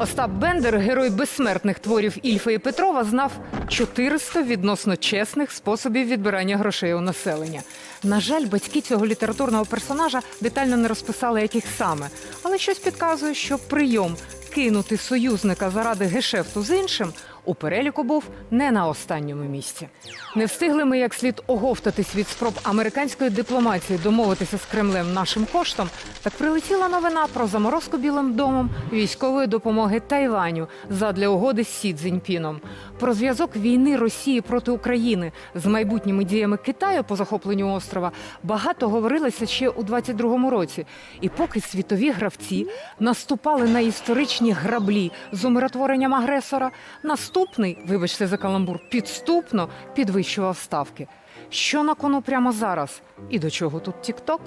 Остап Бендер, герой безсмертних творів Ільфа і Петрова, знав 400 відносно чесних способів відбирання грошей у населення. На жаль, батьки цього літературного персонажа детально не розписали, яких саме, але щось підказує, що прийом кинути союзника заради гешефту з іншим у переліку був не на останньому місці. Не встигли ми як слід оговтатись від спроб американської дипломатії домовитися з Кремлем нашим коштом. Так прилетіла новина про заморозку Білим домом військової допомоги Тайваню задля угоди з Сі Цзіньпіном. Про зв'язок війни Росії проти України з майбутніми діями Китаю по захопленню острова багато говорилося ще у 22-му році. І поки світові гравці наступали на історичні граблі з умиротворенням агресора, наступний, вибачте за каламбур, підступно підвищував ставки. Що на кону прямо зараз? І до чого тут Тік-Ток?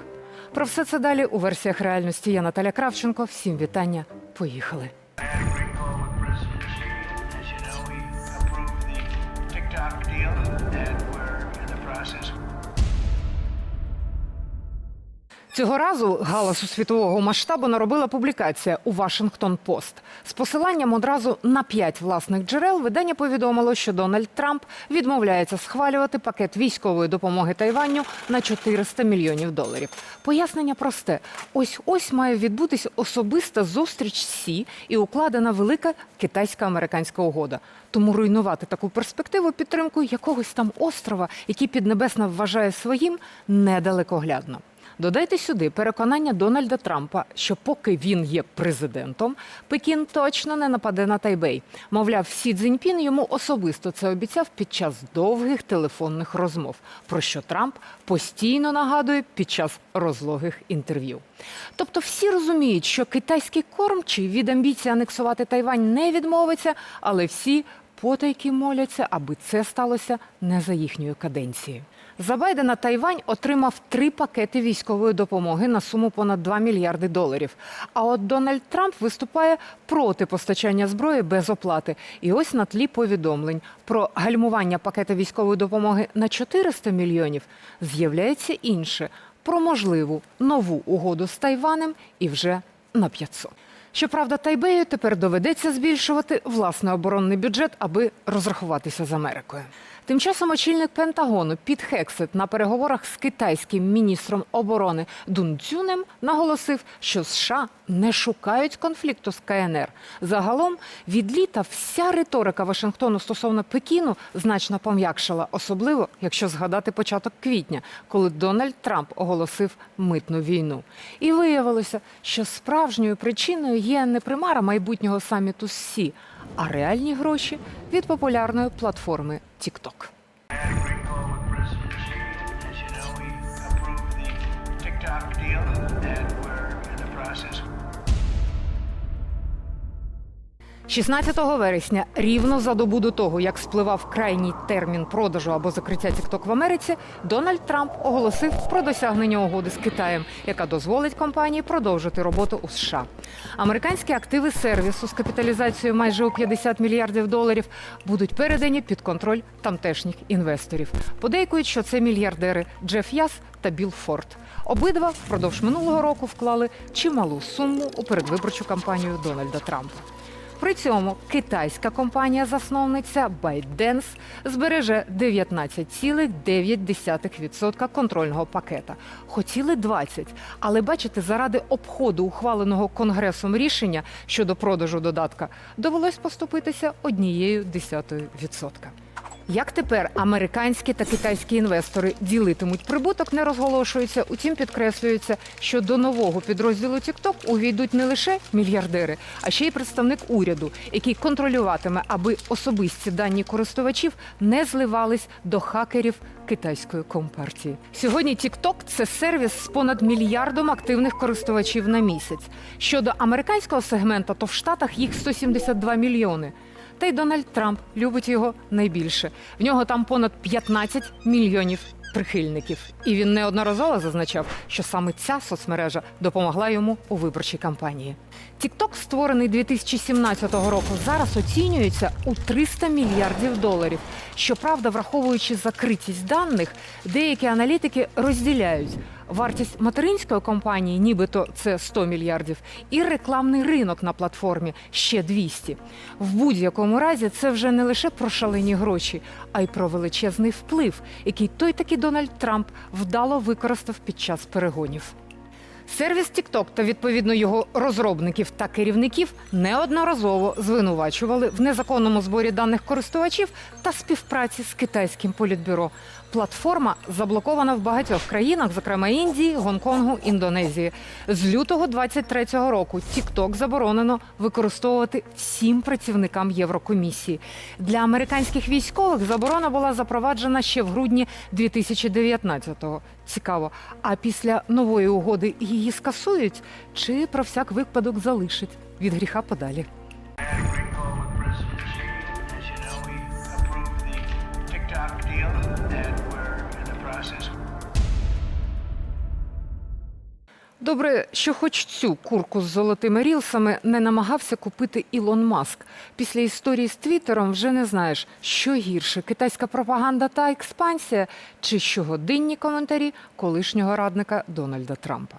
Про все це далі у версіях реальності. Я Наталя Кравченко. Всім вітання. Поїхали. Цього разу галасу світового масштабу наробила публікація у Вашингтон Пост з посиланням одразу на п'ять власних джерел. Видання повідомило, що Дональд Трамп відмовляється схвалювати пакет військової допомоги Тайваню на 400 мільйонів доларів. Пояснення просте: ось ось має відбутись особиста зустріч Сі і укладена велика китайсько-американська угода. Тому руйнувати таку перспективу підтримкою якогось там острова, який Піднебесна вважає своїм, недалекоглядно. Додайте сюди переконання Дональда Трампа, що поки він є президентом, Пекін точно не нападе на Тайбей. Мовляв, Сі Цзіньпін йому особисто це обіцяв під час довгих телефонних розмов, про що Трамп постійно нагадує під час розлогих інтерв'ю. Тобто всі розуміють, що китайський кормчий від амбіції анексувати Тайвань не відмовиться, але всі потайки моляться, аби це сталося не за їхньою каденцією. За Байдена Тайвань отримав три пакети військової допомоги на суму понад 2 мільярди доларів. А от Дональд Трамп виступає проти постачання зброї без оплати. І ось на тлі повідомлень про гальмування пакета військової допомоги на 400 мільйонів з'являється інше про можливу нову угоду з Тайванем і вже на 500. Щоправда, Тайбею тепер доведеться збільшувати власний оборонний бюджет, аби розрахуватися з Америкою. Тим часом очільник Пентагону Піт Хексет на переговорах з китайським міністром оборони Дун Цюнем наголосив, що США не шукають конфлікту з КНР. Загалом від літа вся риторика Вашингтону стосовно Пекіну значно пом'якшала, особливо якщо згадати початок квітня, коли Дональд Трамп оголосив митну війну. І виявилося, що справжньою причиною є не примара майбутнього саміту Сі, а реальні гроші від популярної платформи TikTok. 16 вересня, рівно за добу до того, як спливав крайній термін продажу або закриття TikTok в Америці, Дональд Трамп оголосив про досягнення угоди з Китаєм, яка дозволить компанії продовжити роботу у США. Американські активи сервісу з капіталізацією майже у 50 мільярдів доларів будуть передані під контроль тамтешніх інвесторів. Подейкують, що це мільярдери Джеф Яс та Білл Форд. Обидва впродовж минулого року вклали чималу суму у передвиборчу кампанію Дональда Трампа. При цьому китайська компанія-засновниця ByteDance збереже 19,9% контрольного пакета. Хотіли 20, але бачите, заради обходу ухваленого конгресом рішення щодо продажу додатка довелось поступитися однією десятою відсотка. Як тепер американські та китайські інвестори ділитимуть прибуток, не розголошується. Утім, підкреслюється, що до нового підрозділу TikTok увійдуть не лише мільярдери, а ще й представник уряду, який контролюватиме, аби особисті дані користувачів не зливались до хакерів китайської компартії. Сьогодні TikTok – це сервіс з понад мільярдом активних користувачів на місяць. Щодо американського сегмента, то в Штатах їх 172 мільйони. Та й Дональд Трамп любить його найбільше. В нього там понад 15 мільйонів прихильників. І він неодноразово зазначав, що саме ця соцмережа допомогла йому у виборчій кампанії. TikTok, створений 2017 року, зараз оцінюється у 300 мільярдів доларів. Щоправда, враховуючи закритість даних, деякі аналітики розділяють. Вартість материнської компанії, нібито це 100 мільярдів, і рекламний ринок на платформі ще 200. В будь-якому разі це вже не лише про шалені гроші, а й про величезний вплив, який той таки Дональд Трамп вдало використав під час перегонів. Сервіс TikTok та відповідно його розробників та керівників неодноразово звинувачували в незаконному зборі даних користувачів та співпраці з китайським політбюро. Платформа заблокована в багатьох країнах, зокрема Індії, Гонконгу, Індонезії. З лютого 23-го року TikTok заборонено використовувати всім працівникам Єврокомісії. Для американських військових заборона була запроваджена ще в грудні 2019-го. Цікаво. А після нової угоди її скасують чи про всяк випадок залишать від гріха подалі. Добре, що хоч цю курку з золотими рілсами не намагався купити Ілон Маск. Після історії з Твіттером вже не знаєш, що гірше китайська пропаганда та експансія, чи щогодинні коментарі колишнього радника Дональда Трампа.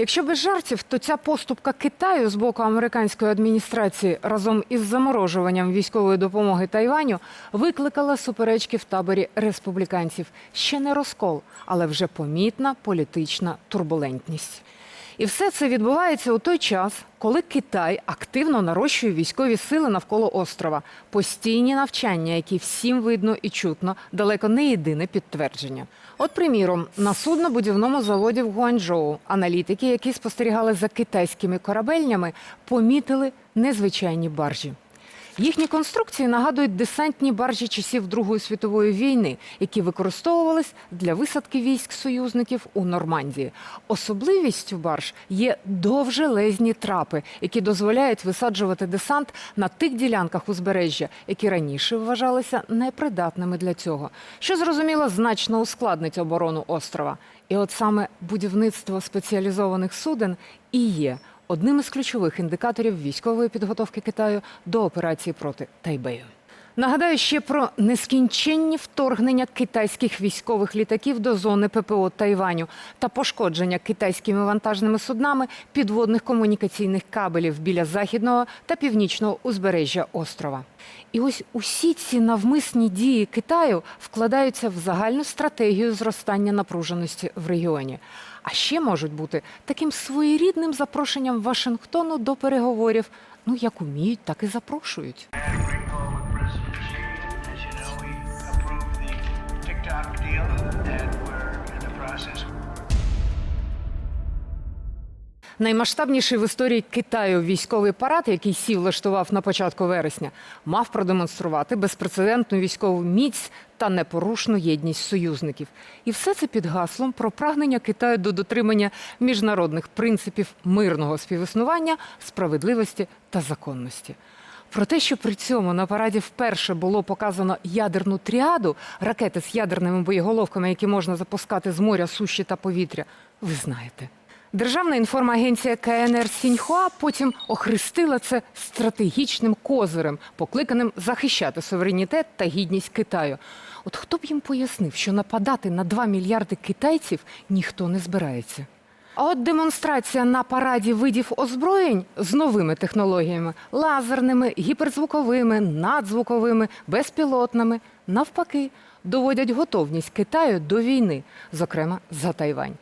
Якщо без жартів, то ця поступка Китаю з боку американської адміністрації разом із заморожуванням військової допомоги Тайваню викликала суперечки в таборі республіканців. Ще не розкол, але вже помітна політична турбулентність. І все це відбувається у той час, коли Китай активно нарощує військові сили навколо острова. Постійні навчання, які всім видно і чутно, далеко не єдине підтвердження. От, приміром, на суднобудівному заводі в Гуанчжоу аналітики, які спостерігали за китайськими корабельнями, помітили незвичайні баржі. Їхні конструкції нагадують десантні баржі часів Другої світової війни, які використовувались для висадки військ союзників у Нормандії. Особливістю барж є довжелезні трапи, які дозволяють висаджувати десант на тих ділянках узбережжя, які раніше вважалися непридатними для цього, що зрозуміло значно ускладнить оборону острова. І от саме будівництво спеціалізованих суден і є одним із ключових індикаторів військової підготовки Китаю до операції проти Тайбею. Нагадаю ще про нескінченні вторгнення китайських військових літаків до зони ППО Тайваню та пошкодження китайськими вантажними суднами підводних комунікаційних кабелів біля західного та північного узбережжя острова. І ось усі ці навмисні дії Китаю вкладаються в загальну стратегію зростання напруженості в регіоні. А ще можуть бути таким своєрідним запрошенням Вашингтону до переговорів. Ну як уміють, так і запрошують. I Наймасштабніший в історії Китаю військовий парад, який Сі влаштував на початку вересня, мав продемонструвати безпрецедентну військову міць та непорушну єдність союзників. І все це під гаслом про прагнення Китаю до дотримання міжнародних принципів мирного співіснування, справедливості та законності. Про те, що при цьому на параді вперше було показано ядерну тріаду ракети з ядерними боєголовками, які можна запускати з моря, суші та повітря, ви знаєте. Державна інформагенція КНР Сіньхуа потім охрестила це стратегічним козирем, покликаним захищати суверенітет та гідність Китаю. От хто б їм пояснив, що нападати на 2 мільярди китайців ніхто не збирається. А от демонстрація на параді видів озброєнь з новими технологіями лазерними, гіперзвуковими, надзвуковими, безпілотними, навпаки, доводять готовність Китаю до війни, зокрема за Тайвань.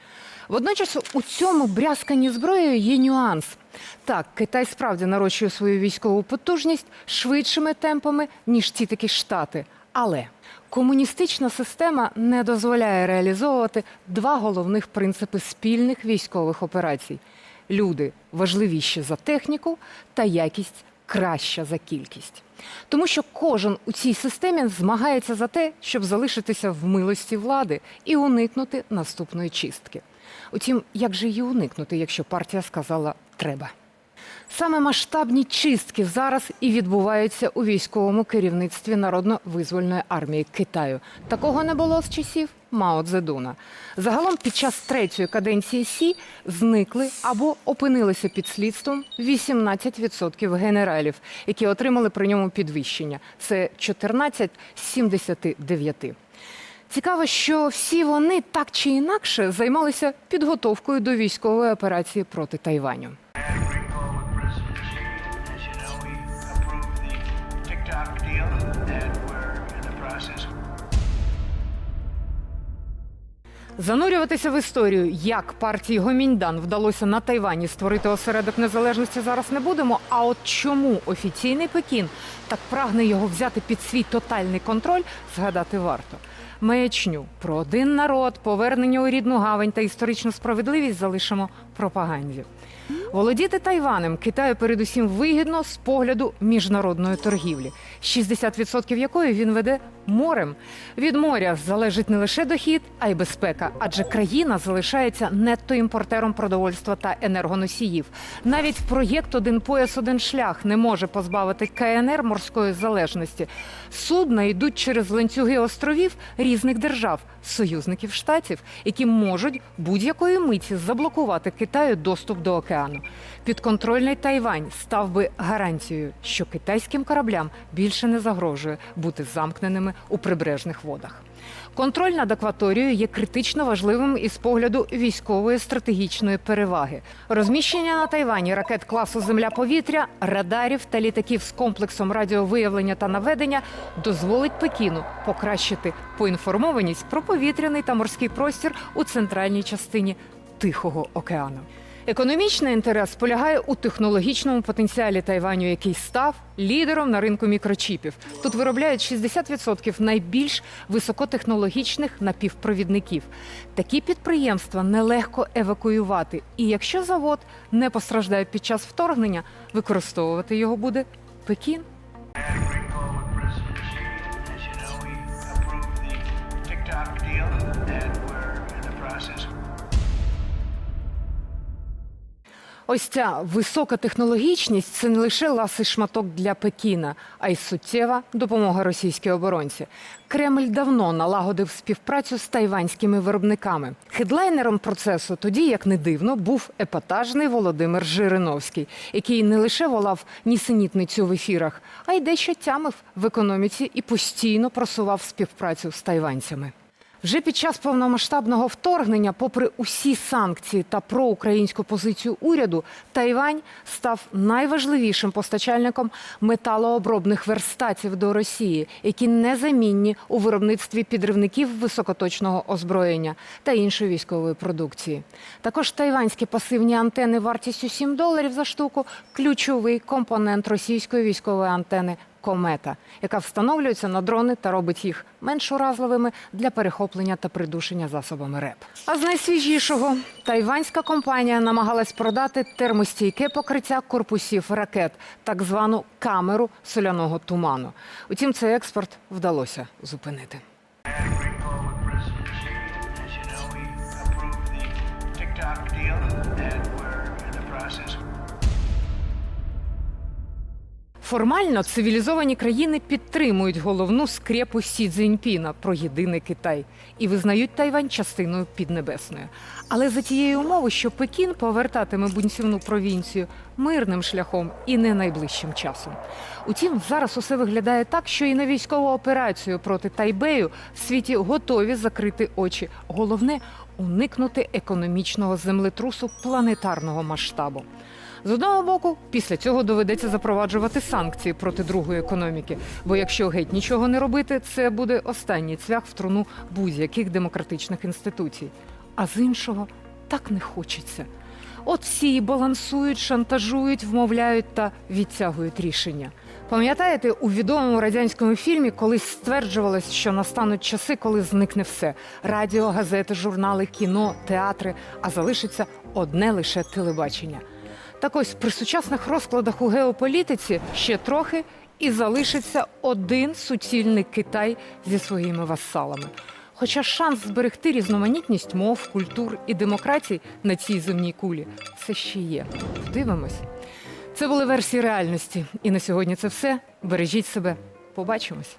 Водночас у цьому брязканні зброєю є нюанс. Так, Китай справді нарощує свою військову потужність швидшими темпами, ніж ці такі штати. Але комуністична система не дозволяє реалізовувати два головних принципи спільних військових операцій: люди важливіші за техніку та якість краща за кількість. Тому що кожен у цій системі змагається за те, щоб залишитися в милості влади і уникнути наступної чистки. Утім, як же її уникнути, якщо партія сказала треба? Саме масштабні чистки зараз і відбуваються у військовому керівництві народно-визвольної армії Китаю. Такого не було з часів Мао Цзедуна. Загалом під час третьої каденції Сі зникли або опинилися під слідством 18% генералів, які отримали при ньому підвищення. Це 14 з 79. Цікаво, що всі вони так чи інакше займалися підготовкою до військової операції проти Тайваню. Занурюватися в історію, як партії Гоміньдан вдалося на Тайвані створити осередок незалежності, зараз не будемо. А от чому офіційний Пекін так прагне його взяти під свій тотальний контроль, згадати варто. Маячню про один народ, повернення у рідну гавань та історичну справедливість залишимо пропаганді. Володіти Тайванем Китаю передусім вигідно з погляду міжнародної торгівлі, 60% якої він веде морем. Від моря залежить не лише дохід, а й безпека, адже країна залишається нетто-імпортером продовольства та енергоносіїв. Навіть проєкт Один пояс, один шлях не може позбавити КНР морської залежності. Судна йдуть через ланцюги островів різних держав, союзників штатів, які можуть будь-якої миті заблокувати Китаю доступ до океану. Підконтрольний Тайвань став би гарантією, що китайським кораблям більше не загрожує бути замкненими у прибережних водах. Контроль над акваторією є критично важливим із погляду військової стратегічної переваги. Розміщення на Тайвані ракет класу Земля-повітря, радарів та літаків з комплексом радіовиявлення та наведення дозволить Пекіну покращити поінформованість про повітряний та морський простір у центральній частині Тихого океану. Економічний інтерес полягає у технологічному потенціалі Тайваню, який став лідером на ринку мікрочіпів. Тут виробляють 60% найбільш високотехнологічних напівпровідників. Такі підприємства нелегко евакуювати, і якщо завод не постраждає під час вторгнення, використовувати його буде Пекін. Ось ця висока технологічність це не лише ласий шматок для Пекіна, а й суттєва допомога російській оборонці. Кремль давно налагодив співпрацю з тайванськими виробниками. Хедлайнером процесу тоді, як не дивно, був епатажний Володимир Жириновський, який не лише волав нісенітницю в ефірах, а й дещо тямив в економіці і постійно просував співпрацю з тайванцями. Вже під час повномасштабного вторгнення, попри усі санкції та проукраїнську позицію уряду, Тайвань став найважливішим постачальником металообробних верстатів до Росії, які незамінні у виробництві підривників високоточного озброєння та іншої військової продукції. Також тайванські пасивні антени вартістю 7 доларів за штуку ключовий компонент російської військової антени комета, яка встановлюється на дрони та робить їх менш уразливими для перехоплення та придушення засобами РЕП. А з найсвіжішого тайванська компанія намагалась продати термостійке покриття корпусів ракет, так звану камеру соляного туману. Утім, цей експорт вдалося зупинити. Формально цивілізовані країни підтримують головну скрепу Сі Цзіньпіна про єдиний Китай і визнають Тайвань частиною піднебесною. Але за тієї умови, що Пекін повертатиме бунцівну провінцію мирним шляхом і не найближчим часом. Утім, зараз усе виглядає так, що і на військову операцію проти Тайбею в світі готові закрити очі. Головне уникнути економічного землетрусу планетарного масштабу. З одного боку, після цього доведеться запроваджувати санкції проти другої економіки. Бо якщо геть нічого не робити, це буде останній цвях в труну будь-яких демократичних інституцій. А з іншого так не хочеться. От всі балансують, шантажують, вмовляють та відтягують рішення. Пам'ятаєте, у відомому радянському фільмі колись стверджувалось, що настануть часи, коли зникне все: радіо, газети, журнали, кіно, театри, а залишиться одне лише телебачення. Так ось при сучасних розкладах у геополітиці ще трохи і залишиться один суцільний Китай зі своїми васалами. Хоча шанс зберегти різноманітність мов, культур і демократій на цій земній кулі це ще є. Дивимось. Це були версії реальності. І на сьогодні це все. Бережіть себе. Побачимось.